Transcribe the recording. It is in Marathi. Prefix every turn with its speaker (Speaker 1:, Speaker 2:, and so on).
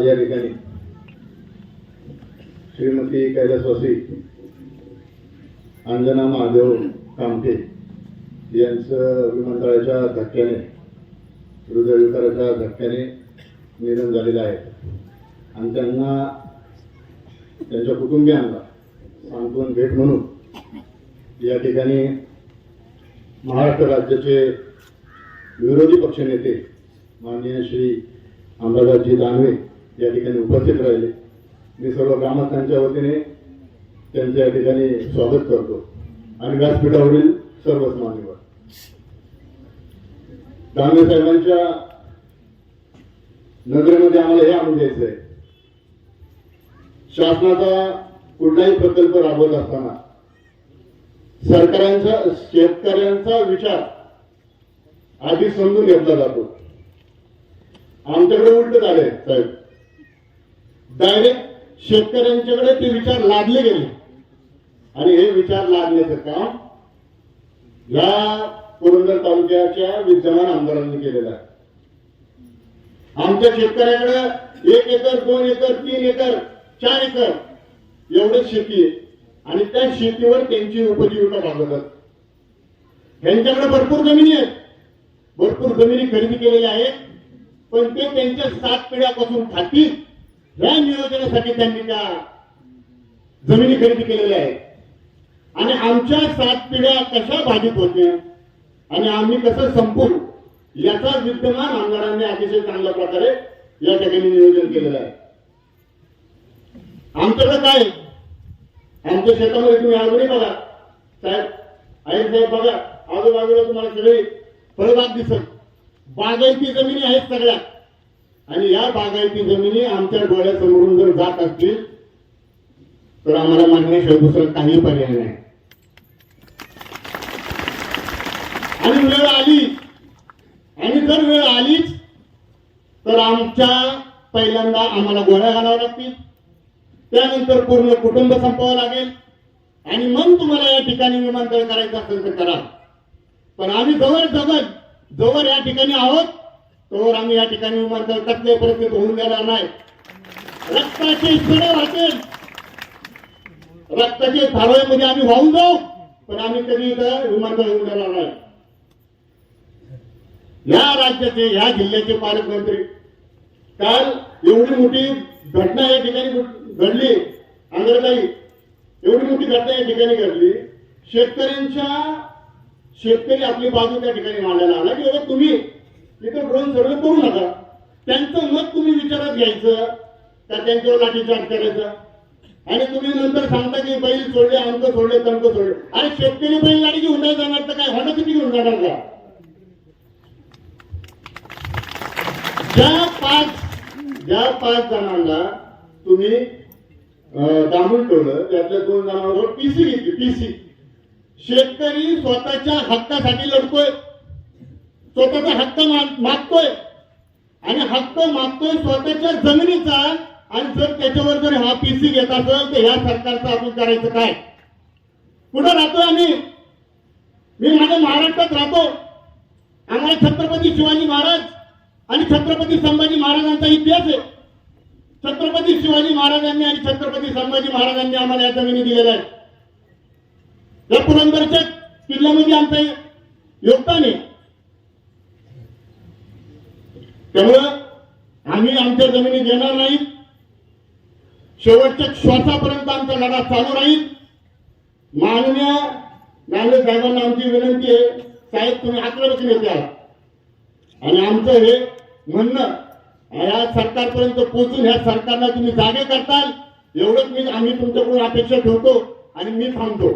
Speaker 1: या ठिकाणी श्रीमती कैलासवासी अंजना महादेव कामठे यांचं विमानतळाच्या धक्क्याने हृदयविकाराच्या धक्क्याने निधन झालेलं आहे. आणि त्यांना त्यांच्या कुटुंबियांना सांत्वन भेट म्हणून या ठिकाणी महाराष्ट्र राज्याचे विरोधी पक्षनेते माननीय श्री अमरावती दानवे या ठिकाणी उपस्थित राहिले. मी सर्व ग्रामस्थांच्या वतीने त्यांचे या ठिकाणी स्वागत करतो. आणि व्यासपीठावरील सर्वच मान्यवर. दानवे साहेबांच्या नजरेमध्ये आम्हाला हे आणून द्यायचं आहे शासनाचा कुठलाही प्रकल्प राबवत असताना सरकारांचा शेतकऱ्यांचा विचार आधी समजून घेतला जातो. आमच्याकडे उलट झाले साहेब. डायरेक्ट शेतकऱ्यांच्याकडे ते विचार लादले गेले. आणि हे विचार लादण्याचं काम या पुरंदर तालुक्याच्या विद्यमान आमदारांनी केलेलं आहे. आमच्या शेतकऱ्याकडे एक एकर दोन एकर तीन एकर चार एकर एवढं शेती आहे. आणि त्या शेतीवर त्यांची उपजीविका भागवतात. त्यांच्याकडे भरपूर जमिनी आहेत. भरपूर जमिनी खरेदी केलेल्या आहेत. पण ते त्यांच्या सात पिढ्यापासून खातील. या नियोजनासाठी त्यांनी त्या जमिनी खरेदी केलेल्या आहेत. आणि आमच्या सात पिढ्या कशा बाधित होते आणि आम्ही कसं संपू याचा विद्यमान आमदारांनी अतिशय चांगल्या प्रकारे या ठिकाणी नियोजन केलेलं आहे. आमच्याकडे काय? आहे? आमच्या शेतामध्ये तुम्ही अजूनही बघा. साहेब आई साहेब बघा आजूबाजूला तुम्हाला सगळी फळबाग दिसत. बागायती जमिनी आहेत सगळ्या. आणि या बागायती जमिनी आमच्या डोळ्यासमोरून जर जात असतील तर आम्हाला मानण्याशिवाय दुसरं काही पर्याय नाही. आणि वेळ आली आणि जर वेळ आलीच तर आमच्या पहिल्यांदा आम्हाला गोळ्या घालाव्या लागतील. त्यानंतर पूर्ण कुटुंब संपवावं लागेल. आणि मग तुम्हाला या ठिकाणी विमानतळ करायचं असेल तर करा. पण आम्ही जवळ जवळ जवळ या ठिकाणी आहोत. तोवर आम्ही या ठिकाणी विमानतळ कसल्या परिस्थितीत होऊन देणार नाही. रक्ताचे सडे वाटेल रक्ताचे धारवाईमध्ये आम्ही वाहून जाऊ पण आम्ही कधी इथं विमानतळ होऊन देणार नाही. या राज्याचे या जिल्ह्याचे पालकमंत्री काल एवढी मोठी घटना या ठिकाणी घडली अंगरताई एवढी मोठी घटना या ठिकाणी घडली शेतकऱ्यांच्या शेतकरी आपली बाजू त्या ठिकाणी मांडायला आला की बाबा तुम्ही इथं ड्रोन सर्वे करू नका. त्यांचं मत तुम्ही विचारात घ्यायचं का त्यांच्यावर लाठीचार्ज करायचा? आणि तुम्ही नंतर सांगता की बैल सोडले अंक सोडले तंक सोडले. अरे शेतकरी बैल गाडी घेऊन नाही जाणार तर काय? होणं किती घेऊन जाणार का? ज्या पाच ज्या पाच जणांना तुम्ही दामून ठेवलं त्यातल्या दोन जणांवर पीसी घेतली पीसी. शेतकरी स्वतःच्या हक्कासाठी लढतोय. स्वतःचा हक्क मागतोय. आणि हक्क मागतोय स्वतःच्या जमिनीचा. आणि जर त्याच्यावर जर हा पीसी घेत असेल तर ह्या सरकारचं आपण करायचं काय? कुठं राहतोय आम्ही? मी माझ्या महाराष्ट्रात राहतो. आम्हाला छत्रपती शिवाजी महाराज आणि छत्रपती संभाजी महाराजांचा इतिहास आहे. छत्रपती शिवाजी महाराजांनी आणि छत्रपती संभाजी महाराजांनी आम्हाला या जमिनी दिलेल्या आहेत. या पुरंदरच्या किल्ल्यामध्ये आमचं योगदान आहे. त्यामुळं आम्ही आमच्या जमिनी देणार नाही. शेवटच्या श्वासापर्यंत आमचा लढा चालू राहील. माननीय नांदेड साहेबांना आमची विनंती आहे साहेब तुम्ही आक्रमक नेते आहात. आणि आमचं हे म्हणणं या सरकारपर्यंत पोहोचून ह्या सरकारला तुम्ही जागे करताल एवढंच मी आम्ही तुमच्याकडून अपेक्षा ठेवतो आणि मी थांबतो.